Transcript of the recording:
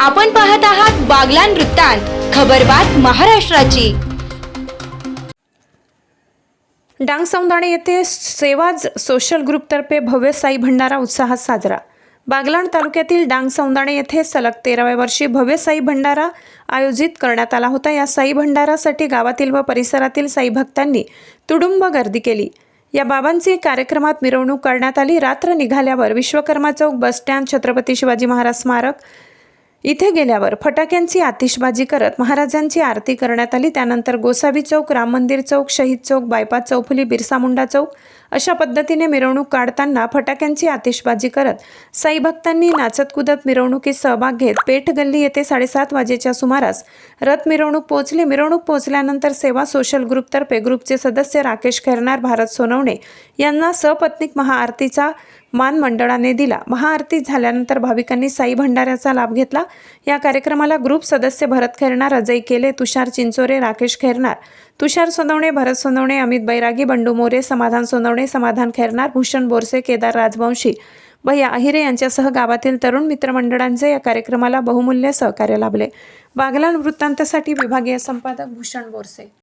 आपण पाहत आहात बागलान वृत्तांत खबरबात महाराष्ट्राची. डांग सौंदाणे येथे सेवाज सोशल ग्रुपतर्फे भव्य साई भंडारा उत्साहात साजरा. बागलाण तालुक्यातील डांग सौंदाणे येथे सलग तेराव्या वर्षी भव्य साई भंडारा आयोजित करण्यात आला होता. या साई भंडारासाठी गावातील व परिसरातील साई भक्तांनी तुडुंब गर्दी केली. या बाबांची कार्यक्रमात मिरवणूक करण्यात आली. रात्र निघाल्यावर विश्वकर्मा चौक बस स्टँड छत्रपती शिवाजी महाराज स्मारक इथे गेल्यावर फटाक्यांची आतिषबाजी करत महाराजांची आरती करण्यात आली. त्यानंतर गोसावी चौक राम मंदिर चौक शहीद चौक बायपास चौफुली बिरसा मुंडा चौक अशा पद्धतीने मिरवणूक काढताना फटाक्यांची आतिषबाजी करत साई भक्तांनी नाचत कुदत मिरवणुकीत सहभाग घेत पेठ गल्ली येथे साडेसात वाजेच्या सुमारास रथ मिरवणूक पोहोचली. मिरवणूक पोहोचल्यानंतर सेवा सोशल ग्रुपतर्फे ग्रुपचे सदस्य राकेश खैरनार भारत सोनवणे यांना सपत्नीक महाआरतीचा मान मंडळाने दिला. महाआरती झाल्यानंतर भाविकांनी साई भंडाऱ्याचा लाभ घेतला. या कार्यक्रमाला ग्रुप सदस्य भरत खैरणार अजय केले तुषार चिंचोरे राकेश खैरणार तुषार सोनवणे भरत सोनवणे अमित बैरागी बंडू मोरे समाधान सोनवणे समाधान खैरनार भूषण बोरसे केदार राजवंशी भैया अहिरे यांच्यासह गावातील तरुण मित्रमंडळांचे या कार्यक्रमाला बहुमूल्य सहकार्य लाभले. बागलाण वृत्तांतसाठी विभागीय संपादक भूषण बोरसे.